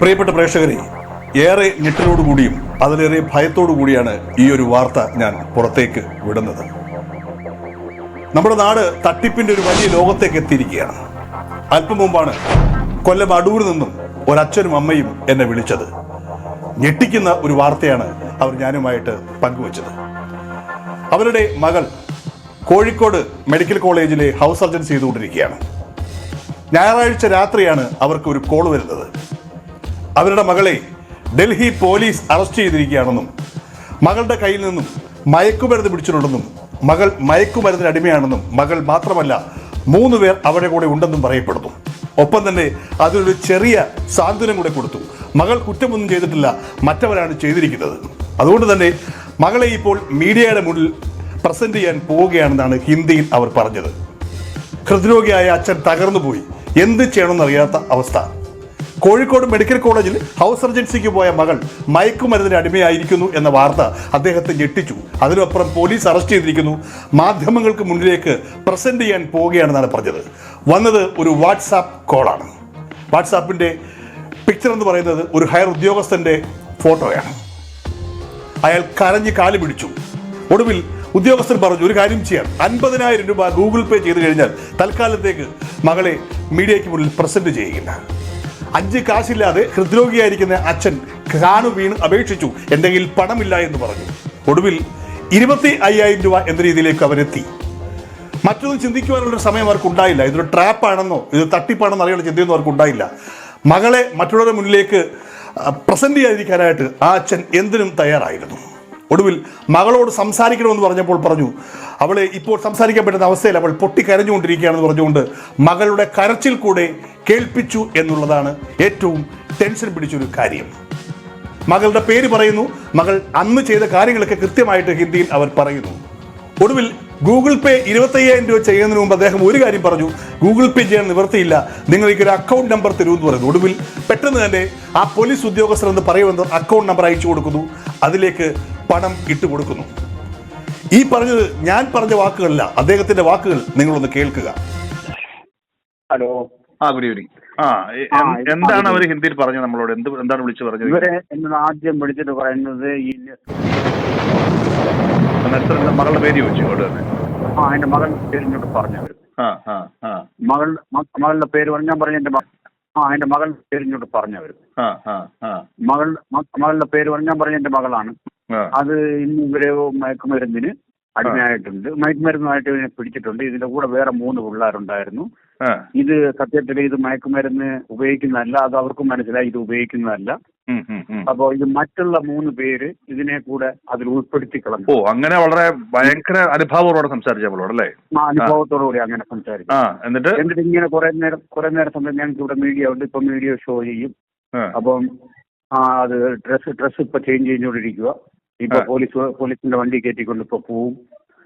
പ്രിയപ്പെട്ട പ്രേക്ഷകരെ ഏറെ ഞെട്ടലോടുകൂടിയും അതിലേറെ ഭയത്തോടു കൂടിയാണ് ഈ ഒരു വാർത്ത ഞാൻ പുറത്തേക്ക് വിടുന്നത്. നമ്മുടെ നാട് തട്ടിപ്പിന്റെ ഒരു വലിയ ലോകത്തേക്ക് എത്തിയിരിക്കുകയാണ്. അല്പം മുമ്പാണ് കൊല്ലം അടൂരിൽ നിന്നും ഒരച്ഛനും അമ്മയും എന്നെ വിളിച്ചത്. ഞെട്ടിക്കുന്ന ഒരു വാർത്തയാണ് അവർ ഞാനുമായിട്ട് പങ്കുവച്ചത്. അവരുടെ മകൾ കോഴിക്കോട് മെഡിക്കൽ കോളേജിലെ ഹൗസ് സർജൻ ചെയ്തുകൊണ്ടിരിക്കുകയാണ്. ഞായറാഴ്ച രാത്രിയാണ് അവർക്ക് ഒരു കോൾ വരുന്നത്. അവരുടെ മകളെ ഡൽഹി പോലീസ് അറസ്റ്റ് ചെയ്തിരിക്കുകയാണെന്നും മകളുടെ കയ്യിൽ നിന്നും മയക്കുമരുന്ന് പിടിച്ചിട്ടുണ്ടെന്നും മകൾ മയക്കുമരുന്നിന് അടിമയാണെന്നും മകൾ മാത്രമല്ല മൂന്ന് പേർ അവരുടെ കൂടെ ഉണ്ടെന്നും പറയപ്പെടുന്നു. ഒപ്പം തന്നെ അതിനൊരു ചെറിയ സാന്ത്വനം കൂടെ കൊടുത്തു. മകൾ കുറ്റമൊന്നും ചെയ്തിട്ടില്ല മറ്റവരാണ് ചെയ്തിരിക്കുന്നത്. അതുകൊണ്ട് തന്നെ മകളെ ഇപ്പോൾ മീഡിയയുടെ മുന്നിൽ പ്രസന്റ് ചെയ്യാൻ പോവുകയാണെന്നാണ് ഹിന്ദിയിൽ അവർ പറഞ്ഞത്. ഹൃദ്രോഗിയായ അച്ഛൻ തകർന്നുപോയി. എന്ത് ചെയ്യണമെന്നറിയാത്ത അവസ്ഥ. കോഴിക്കോട് മെഡിക്കൽ കോളേജിൽ ഹൗസ് സർജൻസിക്ക് പോയ മകൾ മയക്കുമരുന്നിന് അടിമയായിരിക്കുന്നു എന്ന വാർത്ത അദ്ദേഹത്തെ ഞെട്ടിച്ചു. അതിനപ്പുറം പോലീസ് അറസ്റ്റ് ചെയ്തിരിക്കുന്നു. മാധ്യമങ്ങൾക്ക് മുന്നിലേക്ക് പ്രസന്റ് ചെയ്യാൻ പോവുകയാണെന്നാണ് പറഞ്ഞത്. വന്നത് ഒരു വാട്സാപ്പ് കോളാണ്. വാട്സാപ്പിന്റെ പിക്ചർ എന്ന് പറയുന്നത് ഒരു ഹയർ ഉദ്യോഗസ്ഥന്റെ ഫോട്ടോയാണ്. അയാൾ കരഞ്ഞ് കാൽ പിടിച്ചു. ഒടുവിൽ ഉദ്യോഗസ്ഥൻ പറഞ്ഞു ഒരു കാര്യം ചെയ്യാം. അൻപതിനായിരം രൂപ ഗൂഗിൾ പേ ചെയ്ത് കഴിഞ്ഞാൽ തൽക്കാലത്തേക്ക് മകളെ മീഡിയയ്ക്ക് മുന്നിൽ പ്രസന്റ് ചെയ്യുകയില്ല അഞ്ച് കാശില്ലാതെ ഹൃദ്രോഗിയായിരിക്കുന്ന അച്ഛൻ കാണു വീണ് അപേക്ഷിച്ചു. കയ്യിൽ പണമില്ല എന്ന് പറഞ്ഞു. ഒടുവിൽ ഇരുപത്തി അയ്യായിരം രൂപ എന്ന രീതിയിലേക്ക് അവരെത്തി. മറ്റൊന്നും ചിന്തിക്കുവാനുള്ള സമയം അവർക്ക് ഉണ്ടായില്ല ഇതൊരു ട്രാപ്പാണെന്നോ ഇത് തട്ടിപ്പാണെന്നോ അറിയാനുള്ള ചിന്തയൊന്നും അവർക്ക് ഉണ്ടായില്ല മകളെ മറ്റുള്ളവരുടെ മുന്നിലേക്ക് പ്രസന്റ് ചെയ്യാതിരിക്കാനായിട്ട് ആ അച്ഛൻ എന്തിനും തയ്യാറായിരുന്നു. ഒടുവിൽ മകളോട് സംസാരിക്കണമെന്ന് പറഞ്ഞപ്പോൾ പറഞ്ഞു അവളെ ഇപ്പോൾ സംസാരിക്കാൻ പറ്റുന്ന അവസ്ഥയിൽ അവൾ പൊട്ടിക്കരഞ്ഞുകൊണ്ടിരിക്കുകയാണെന്ന് പറഞ്ഞുകൊണ്ട് മകളുടെ കരച്ചിൽ കൂടെ കേൾപ്പിച്ചു എന്നുള്ളതാണ് ഏറ്റവും ടെൻഷൻ പിടിച്ചൊരു കാര്യം. മകളുടെ പേര് പറയുന്നു മകൾ അന്ന് ചെയ്ത കാര്യങ്ങളൊക്കെ കൃത്യമായിട്ട് ഹിന്ദിയിൽ അവർ പറയുന്നു. ഒടുവിൽ ഗൂഗിൾ പേ ഇരുപത്തയ്യായിരം രൂപ ചെയ്യുന്നതിന് മുമ്പ് അദ്ദേഹം ഒരു കാര്യം പറഞ്ഞു ഗൂഗിൾ പേ ചെയ്യാൻ നിവൃത്തിയില്ല നിങ്ങൾക്ക് ഒരു അക്കൗണ്ട് നമ്പർ തരുമെന്ന് പറയുന്നു. ഒടുവിൽ പെട്ടെന്ന് തന്നെ ആ പോലീസ് ഉദ്യോഗസ്ഥർ എന്ന് പറയുമെന്ന് അക്കൗണ്ട് നമ്പർ അയച്ചു കൊടുക്കുന്നു. അതിലേക്ക് പണം ഇട്ടുകൊടുക്കുന്നു. ഈ പറഞ്ഞത് ഞാൻ പറഞ്ഞ വാക്കുകളല്ല അദ്ദേഹത്തിന്റെ വാക്കുകൾ നിങ്ങളൊന്ന് കേൾക്കുക. ഹലോ. ആ ഗുഡ് ഈവനിങ്. ആ എന്താണ് അവർ ഹിന്ദിയിൽ പറഞ്ഞത് നമ്മളോട്? എന്ത് എന്താണ് വിളിച്ചു പറഞ്ഞത്? ഇവരെ എന്നോട് ആദ്യം വിളിച്ചിട്ട് പറയുന്നത് ഈ മകളുടെ പേര് ചോദിച്ചു അവിടെ തന്നെ ആ എന്റെ മകൾ പേര് ഇങ്ങോട്ട് ആ ആ ആ. മകൾ മകളുടെ പേര് പറഞ്ഞ ഞാൻ പറഞ്ഞ എന്റെ ആ എന്റെ മകൾ പേര് ഇങ്ങോട്ട് ആ ആ ആ. മകൾ മ- മകളുടെ പേര് പറഞ്ഞു ഞാൻ പറഞ്ഞ എന്റെ മകളാണ്. അത് ഇന്ന് ഇവരെ മയക്കുമരുന്നിന് അടിമയായിട്ടുണ്ട്. മയക്കുമരുന്നുമായിട്ട് ഇവനെ പിടിച്ചിട്ടുണ്ട്. ഇതിന്റെ കൂടെ വേറെ മൂന്ന് പിള്ളേരുണ്ടായിരുന്നു. ഇത് സത്യത്തിൽ ഇത് മയക്കുമരുന്ന് ഉപയോഗിക്കുന്നതല്ല. അത് അവർക്കും മനസ്സിലായി ഇത് ഉപയോഗിക്കുന്നതല്ല. അപ്പോ ഇത് മറ്റുള്ള മൂന്ന് പേര് ഇതിനെ കൂടെ അതിൽ ഉൾപ്പെടുത്തി കളഞ്ഞു. ഓ അങ്ങനെ വളരെ ഭയങ്കര അനുഭവത്തോടെ സംസാരിച്ചു നമ്മളോട് അല്ലേ? അനുഭവത്തോടുകൂടി അങ്ങനെ സംസാരിച്ചു. എന്നിട്ട്? എന്നിട്ട് ഇങ്ങനെ കുറെ നേരം കുറെ നേരം സമയം ഞങ്ങൾക്ക് ഇവിടെ മീഡിയ ഉണ്ട്. ഇപ്പൊ മീഡിയ ഷോ ചെയ്യും. അപ്പം ആ അത് ഡ്രസ് ഡ്രസ് ഇപ്പൊ ചേഞ്ച് ചെയ്തുകൊണ്ടിരിക്കുക ഇപ്പൊ. പോലീസ് പോലീസിന്റെ വണ്ടി കയറ്റിക്കൊണ്ട് ഇപ്പൊ പോവും.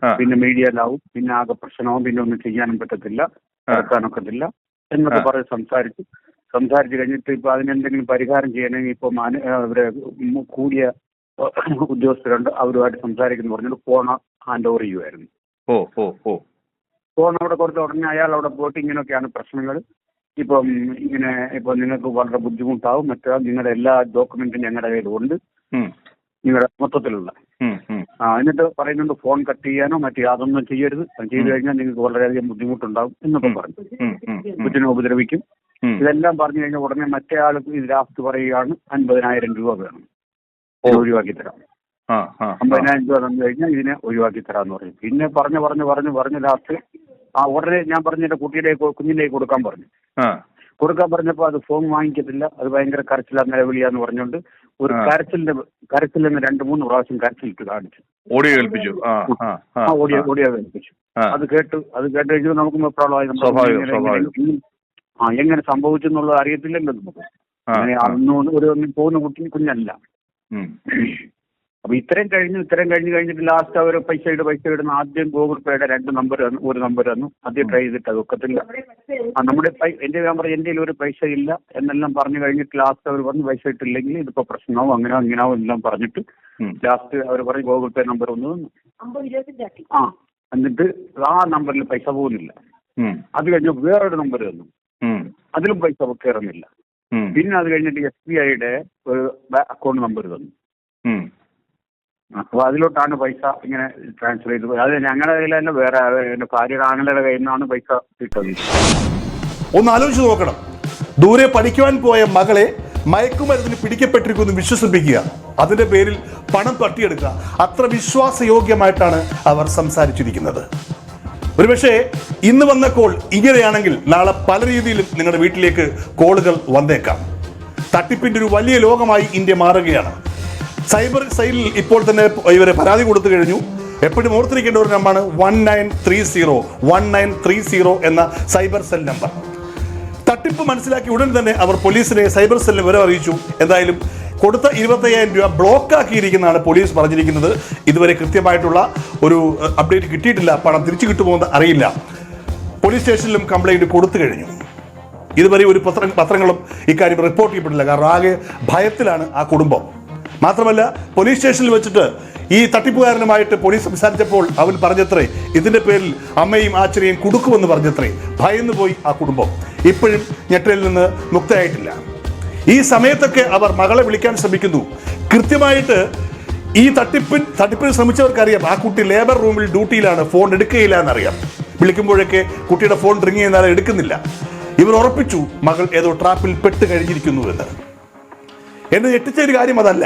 പിന്നെ മീഡിയയിലാവും പിന്നെ ആകെ പ്രശ്നവും പിന്നെ ഒന്നും ചെയ്യാനും പറ്റത്തില്ല. ഇറക്കാനൊക്കത്തില്ല എന്നൊക്കെ പറഞ്ഞ് സംസാരിച്ചു സംസാരിച്ചു കഴിഞ്ഞിട്ട് ഇപ്പൊ അതിനെന്തെങ്കിലും പരിഹാരം ചെയ്യണമെങ്കിൽ ഇപ്പൊ ഇവരെ കൂടിയ ഉദ്യോഗസ്ഥരുണ്ട്. അവരുമായിട്ട് സംസാരിക്കുന്നു പറഞ്ഞിട്ട് ഫോൺ ഹാൻഡ് ഓവർ ചെയ്യുമായിരുന്നു ഓ ഓ ഓ. ഫോൺ അവിടെ കൊടുത്ത ഉടനെ അയാൾ അവിടെ പോയിട്ട് ഇങ്ങനെയൊക്കെയാണ് പ്രശ്നങ്ങൾ. ഇപ്പം ഇങ്ങനെ ഇപ്പൊ നിങ്ങൾക്ക് വളരെ ബുദ്ധിമുട്ടാവും. മറ്റേ നിങ്ങളുടെ എല്ലാ ഡോക്യുമെന്റും ഞങ്ങളുടെ കയ്യിലുണ്ട്. നിങ്ങളുടെ മൊത്തത്തിലുള്ള. എന്നിട്ട് പറയുന്നുണ്ട് ഫോൺ കട്ട് ചെയ്യാനോ മറ്റു യാതൊന്നും ചെയ്യരുത്. ചെയ്തു കഴിഞ്ഞാൽ നിങ്ങൾക്ക് വളരെയധികം ബുദ്ധിമുട്ടുണ്ടാവും എന്നൊക്കെ പറഞ്ഞു ബുദ്ധിനെ. ഉപദ്രവിക്കും. ഇതെല്ലാം പറഞ്ഞു കഴിഞ്ഞാൽ ഉടനെ മറ്റേ ആൾ ഇത് ലാസ്റ്റ് പറയുകയാണ് അൻപതിനായിരം രൂപ വേണം. ഒഴിവാക്കി തരാം. അമ്പതിനായിരം രൂപ തന്നു കഴിഞ്ഞാൽ ഇതിനെ ഒഴിവാക്കി തരാന്ന് പറയും. പിന്നെ പറഞ്ഞു പറഞ്ഞു പറഞ്ഞു പറഞ്ഞു ലാസ്റ്റ് ആ ഉടനെ ഞാൻ പറഞ്ഞ എന്റെ കുട്ടിയുടെ കുഞ്ഞിന്റെ കൊടുക്കാൻ പറഞ്ഞു. കൊടുക്കാൻ പറഞ്ഞപ്പോൾ അത് ഫോൺ വാങ്ങിക്കത്തില്ല. അത് ഭയങ്കര കരച്ചിലാ നിലവിളിയാന്ന് പറഞ്ഞുകൊണ്ട് ഒരു. കരച്ചിലിന്റെ കരച്ചിൽ രണ്ട് മൂന്ന് പ്രാവശ്യം കരച്ചിലിട്ട് കാണിച്ചു. ഓഡിയോ കേൾപ്പിച്ചു ആ ഓഡിയോ കേൾപ്പിച്ചു. അത് കേട്ട് അത് കേട്ട് കഴിഞ്ഞാൽ നമുക്ക് സ്വാഭാവികം, ആ എങ്ങനെ സംഭവിച്ചു എന്നുള്ളത് അറിയത്തില്ലല്ലോ നമുക്ക്. അങ്ങനെ അന്ന് ഒരു പോകുന്ന കുട്ടി കുഞ്ഞല്ല. അപ്പൊ ഇത്രയും കഴിഞ്ഞു ഇത്രയും കഴിഞ്ഞ് കഴിഞ്ഞിട്ട് ലാസ്റ്റ് അവർ പൈസ ഇട് പൈസ ഇടുന്ന ആദ്യം ഗൂഗിൾ പേയുടെ രണ്ട് നമ്പർ തന്നു ഒരു നമ്പർ തന്നു ആദ്യം ട്രൈ ചെയ്തിട്ട് അത് ഒക്കത്തില്ല ആ നമ്മുടെ എന്റെ ഞാൻ പറഞ്ഞു എന്റെ ഒരു പൈസ ഇല്ല എന്നെല്ലാം പറഞ്ഞു കഴിഞ്ഞിട്ട് ലാസ്റ്റ് അവർ പറഞ്ഞു പൈസ ഇട്ടില്ലെങ്കിൽ ഇതിപ്പോ പ്രശ്നമാവും അങ്ങനെ അങ്ങനാവും എല്ലാം പറഞ്ഞിട്ട്. ലാസ്റ്റ് അവർ പറഞ്ഞു ഗൂഗിൾ പേ നമ്പർ ഒന്ന് തന്നു ആ എന്നിട്ട് ആ നമ്പറിൽ പൈസ പോകുന്നില്ല. അത് കഴിഞ്ഞ് വേറൊരു നമ്പർ തന്നു. അതിലും പൈസ കയറുന്നില്ല. പിന്നെ അത് കഴിഞ്ഞിട്ട് എസ് ബി ഐയുടെ ഒരു അക്കൗണ്ട് നമ്പർ തന്നു. അപ്പോൾ അതിലോട്ടാണ് പൈസ ഇങ്ങനെ ട്രാൻസ്ഫർ ചെയ്ത് പോയത്. അത് ഞങ്ങളുടെ കയ്യിൽ തന്നെ വേറെ എന്റെ ഭാര്യയുടെ ആങ്ങളുടെ കയ്യിൽ നിന്നാണ് പൈസ കിട്ടുന്നത്. ഒന്ന് ആലോചിച്ച് നോക്കണം. ദൂരെ പഠിക്കുവാൻ പോയ മകളെ മയക്കുമരുന്നിന് പിടിക്കപ്പെട്ടിരിക്കുമെന്ന് വിശ്വസിപ്പിക്കുക. അതിന്റെ പേരിൽ പണം തട്ടിയെടുക്കുക. അത്ര വിശ്വാസയോഗ്യമായിട്ടാണ് അവർ സംസാരിച്ചിരിക്കുന്നത്. ഒരുപക്ഷേ ഇന്ന് വന്ന കോൾ ഇങ്ങനെയാണെങ്കിൽ നാളെ പല രീതിയിലും നിങ്ങളുടെ വീട്ടിലേക്ക് കോളുകൾ വന്നേക്കാം. തട്ടിപ്പിന്റെ ഒരു വലിയ ലോകമായി ഇന്ത്യ മാറുകയാണ്. സൈബർ സെല്ലിൽ ഇപ്പോൾ തന്നെ ഇവർ പരാതി കൊടുത്തു കഴിഞ്ഞു. എപ്പോഴും ഓർത്തിരിക്കേണ്ട ഒരു നമ്പറാണ് one nine three zero one nine three zero എന്ന സൈബർ സെൽ നമ്പർ തട്ടിപ്പ് മനസ്സിലാക്കി ഉടൻ തന്നെ അവർ പോലീസിനെ സൈബർ സെല്ലിൽ വരെ അറിയിച്ചു. എന്തായാലും കൊടുത്ത ഇരുപത്തയ്യായിരം രൂപ ബ്ലോക്ക് ആക്കിയിരിക്കുന്നതാണ് പോലീസ് പറഞ്ഞിരിക്കുന്നത്. ഇതുവരെ കൃത്യമായിട്ടുള്ള ഒരു അപ്ഡേറ്റ് കിട്ടിയിട്ടില്ല. പണം തിരിച്ചു കിട്ടുമോന്ന് അറിയില്ല. പോലീസ് സ്റ്റേഷനിലും കംപ്ലൈന്റ് കൊടുത്തു കഴിഞ്ഞു. ഇതുവരെ ഒരു പത്ര പത്രങ്ങളും ഇക്കാര്യം റിപ്പോർട്ട് ചെയ്യപ്പെട്ടില്ല. കാരണം ആകെ ഭയത്തിലാണ് ആ കുടുംബം. മാത്രമല്ല പോലീസ് സ്റ്റേഷനിൽ വെച്ചിട്ട് ഈ തട്ടിപ്പുകാരനുമായിട്ട് പോലീസ് സംസാരിച്ചപ്പോൾ അവൻ പറഞ്ഞത്രേ ഇതിന്റെ പേരിൽ അമ്മയും അച്ഛനെയും കുടുക്കുമെന്ന് പറഞ്ഞത്രേ ഭയന്നു പോയി ആ കുടുംബം. ഇപ്പോഴും ഞെട്ടലിൽ നിന്ന് മുക്തയായിട്ടില്ല. ഈ സമയത്തൊക്കെ അവർ മകളെ വിളിക്കാൻ ശ്രമിക്കുന്നു. കൃത്യമായിട്ട് ഈ തട്ടിപ്പിൻ തട്ടിപ്പിന് ശ്രമിച്ചവർക്കറിയാം. ആ കുട്ടി ലേബർ റൂമിൽ ഡ്യൂട്ടിയിലാണ് ഫോൺ എടുക്കുകയില്ല എന്നറിയാം വിളിക്കുമ്പോഴൊക്കെ കുട്ടിയുടെ ഫോൺ റിങ് ചെയ്യുന്നാൽ എടുക്കുന്നില്ല. ഇവർ ഉറപ്പിച്ചു മകൾ ഏതോ ട്രാപ്പിൽ പെട്ട് കഴിഞ്ഞിരിക്കുന്നു എന്ന് എന്നെ ഞെട്ടിച്ച ഒരു കാര്യം അതല്ല.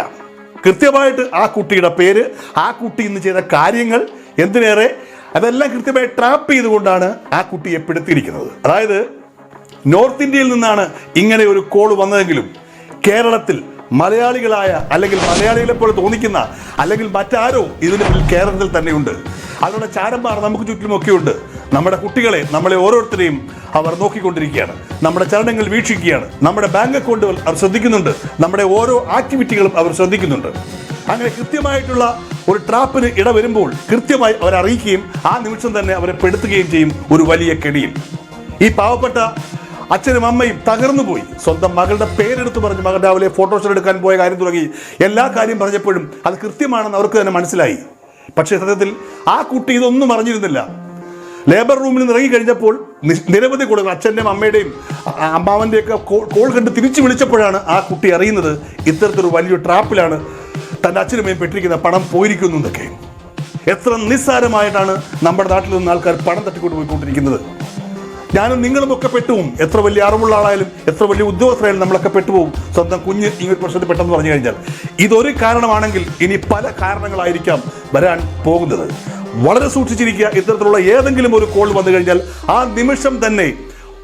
കൃത്യമായിട്ട് ആ കുട്ടിയുടെ പേര് ആ കുട്ടി ഇന്ന് ചെയ്ത കാര്യങ്ങൾ എന്തിനേറെ അതെല്ലാം കൃത്യമായി ട്രാപ്പ് ചെയ്തുകൊണ്ടാണ് ആ കുട്ടിയെ പെടുത്തിയിരിക്കുന്നത് അതായത് നോർത്ത് ഇന്ത്യയിൽ നിന്നാണ് ഇങ്ങനെ ഒരു കോൾ വന്നതെങ്കിലും കേരളത്തിൽ മലയാളികളായ അല്ലെങ്കിൽ മലയാളികളെ പോലെ തോന്നിക്കുന്ന അല്ലെങ്കിൽ മറ്റാരോ ഇതിന് കേരളത്തിൽ തന്നെയുണ്ട്. അവരുടെ ചാരന്മാർ നമുക്ക് ചുറ്റുമൊക്കെ ഉണ്ട് നമ്മുടെ കുട്ടികളെ നമ്മളെ ഓരോരുത്തരെയും അവർ നോക്കിക്കൊണ്ടിരിക്കുകയാണ്. നമ്മുടെ ചലനങ്ങൾ വീക്ഷിക്കുകയാണ്. നമ്മുടെ ബാങ്ക് അക്കൗണ്ടുകൾ അവർ ശ്രദ്ധിക്കുന്നുണ്ട്. നമ്മുടെ ഓരോ ആക്ടിവിറ്റികളും അവർ ശ്രദ്ധിക്കുന്നുണ്ട്. അങ്ങനെ കൃത്യമായിട്ടുള്ള ഒരു ട്രാപ്പിന് ഇട വരുമ്പോൾ കൃത്യമായി അവരെ അറിയിക്കുകയും ആ നിമിഷം തന്നെ അവരെ പെടുത്തുകയും ചെയ്യും ഒരു വലിയ കെണിയിൽ. ഈ പാവപ്പെട്ട അച്ഛനും അമ്മയും തകർന്നു പോയി. സ്വന്തം മകളുടെ പേരെടുത്ത് പറഞ്ഞ് മകൾ രാവിലെ ഫോട്ടോഷോട്ട് എടുക്കാൻ പോയ കാര്യം തുടങ്ങി. എല്ലാ കാര്യം പറഞ്ഞപ്പോഴും അത് കൃത്യമാണെന്ന് അവർക്ക് തന്നെ മനസ്സിലായി. പക്ഷേ സത്യത്തിൽ ആ കുട്ടി ഇതൊന്നും അറിഞ്ഞിരുന്നില്ല. ലേബർ റൂമിൽ നിന്ന് ഇറങ്ങിക്കഴിഞ്ഞപ്പോൾ നിരവധി കോളുകൾ അച്ഛന്റെയും അമ്മയുടെയും അമ്മാവന്റെയൊക്കെ കോൾ കണ്ട് തിരിച്ചു വിളിച്ചപ്പോഴാണ് ആ കുട്ടി അറിയുന്നത് ഇത്തരത്തിലൊരു വലിയൊരു ട്രാപ്പിലാണ് തന്റെ അച്ഛനുമേയും പെട്ടിരിക്കുന്ന പണം പോയിരിക്കുന്നു എന്നൊക്കെ. എത്ര നിസ്സാരമായിട്ടാണ് നമ്മുടെ നാട്ടിൽ നിന്ന് ആൾക്കാർ പണം തട്ടിക്കൊണ്ട് പോയിക്കൊണ്ടിരിക്കുന്നത് ഞാനും നിങ്ങളും ഒക്കെ പെട്ടുപോകും എത്ര വലിയ അറിവുള്ള ആളായാലും എത്ര വലിയ ഉദ്യോഗസ്ഥരായാലും നമ്മളൊക്കെ പെട്ടുപോകും സ്വന്തം കുഞ്ഞ് ഈ ഒരു പ്രശ്നത്തിൽ പെട്ടെന്ന് പറഞ്ഞു കഴിഞ്ഞാൽ. ഇതൊരു കാരണമാണെങ്കിൽ ഇനി പല കാരണങ്ങളായിരിക്കാം വരാൻ പോകുന്നത്. വളരെ സൂക്ഷിച്ചിരിക്കുക. ഇത്തരത്തിലുള്ള ഏതെങ്കിലും ഒരു കോൾ വന്നു കഴിഞ്ഞാൽ ആ നിമിഷം തന്നെ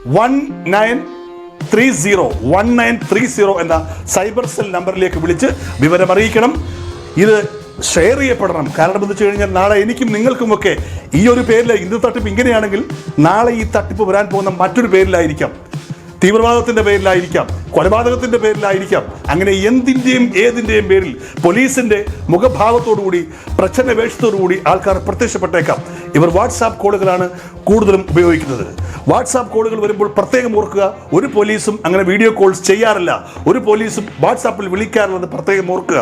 one nine three zero one nine three zero എന്ന സൈബർ സെൽ നമ്പറിലേക്ക് വിളിച്ച് വിവരം അറിയിക്കണം. ഇത് ഷെയർ ചെയ്യപ്പെടണം. കാരണം എന്ന് വെച്ച് കഴിഞ്ഞാൽ നാളെ എനിക്കും നിങ്ങൾക്കുമൊക്കെ ഈ ഒരു പേരിൽ ഇന്ന് തട്ടിപ്പ് ഇങ്ങനെയാണെങ്കിൽ നാളെ ഈ തട്ടിപ്പ് വരാൻ പോകുന്ന മറ്റൊരു പേരിലായിരിക്കാം. തീവ്രവാദത്തിന്റെ പേരിലായിരിക്കാം. കൊലപാതകത്തിന്റെ പേരിലായിരിക്കാം. അങ്ങനെ എന്തിന്റെയും ഏതിന്റെയും പേരിൽ പോലീസിന്റെ മുഖഭാവത്തോടുകൂടി പ്രച്ഛന്ന വേഷത്തോടുകൂടി ആൾക്കാർ പ്രത്യക്ഷപ്പെട്ടേക്കാം. ഇവർ വാട്സാപ്പ് കോളുകളാണ് കൂടുതലും ഉപയോഗിക്കുന്നത്. വാട്സാപ്പ് കോളുകൾ വരുമ്പോൾ പ്രത്യേകം ഓർക്കുക ഒരു പോലീസും അങ്ങനെ വീഡിയോ കോൾസ് ചെയ്യാറില്ല. ഒരു പോലീസും വാട്സാപ്പിൽ വിളിക്കാറുള്ളത് പ്രത്യേകം ഓർക്കുക.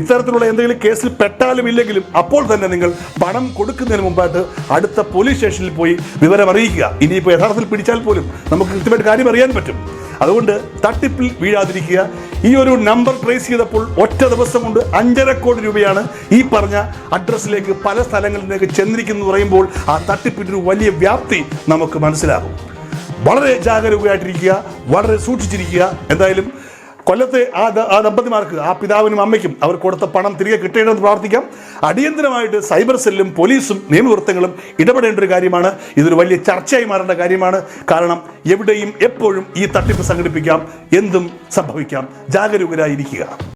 ഇത്തരത്തിലുള്ള എന്തെങ്കിലും കേസിൽ പെട്ടാലും ഇല്ലെങ്കിലും അപ്പോൾ തന്നെ നിങ്ങൾ പണം കൊടുക്കുന്നതിന് മുമ്പായിട്ട് അടുത്ത പോലീസ് സ്റ്റേഷനിൽ പോയി വിവരം അറിയിക്കുക ഇനിയിപ്പോൾ യഥാർത്ഥത്തിൽ പിടിച്ചാൽ പോലും നമുക്ക് കൃത്യമായിട്ട് കാര്യം അറിയാൻ പറ്റും. അതുകൊണ്ട് തട്ടിപ്പിൽ വീഴാതിരിക്കുക. ഈ ഒരു നമ്പർ ട്രേസ് ചെയ്തപ്പോൾ ഒറ്റ ദിവസം കൊണ്ട് അഞ്ചര കോടി രൂപയാണ് ഈ പറഞ്ഞ അഡ്രസ്സിലേക്ക് പല സ്ഥലങ്ങളിലേക്ക് ചെന്നിരിക്കുന്നു എന്ന് പറയുമ്പോൾ ആ തട്ടിപ്പിന്റെ ഒരു വലിയ വ്യാപ്തി നമുക്ക് മനസ്സിലാകും. വളരെ ജാഗരൂകമായിട്ടിരിക്കുക വളരെ സൂക്ഷിച്ചിരിക്കുക. എന്തായാലും കൊല്ലത്തെ ആ ആ ദമ്പതിമാർക്ക് ആ പിതാവിനും അമ്മയ്ക്കും അവർ കൊടുത്ത പണം തിരികെ കിട്ടേണ്ടെന്ന് പ്രാർത്ഥിക്കാം. അടിയന്തരമായിട്ട് സൈബർ സെല്ലും പോലീസും നിയമവൃത്തങ്ങളും ഇടപെടേണ്ട ഒരു കാര്യമാണ്. ഇതൊരു വലിയ ചർച്ചയായി മാറേണ്ട കാര്യമാണ്. കാരണം എവിടെയും എപ്പോഴും ഈ തട്ടിപ്പ് സംഘടിപ്പിക്കാം എന്തും സംഭവിക്കാം. ജാഗരൂകരായിരിക്കുക.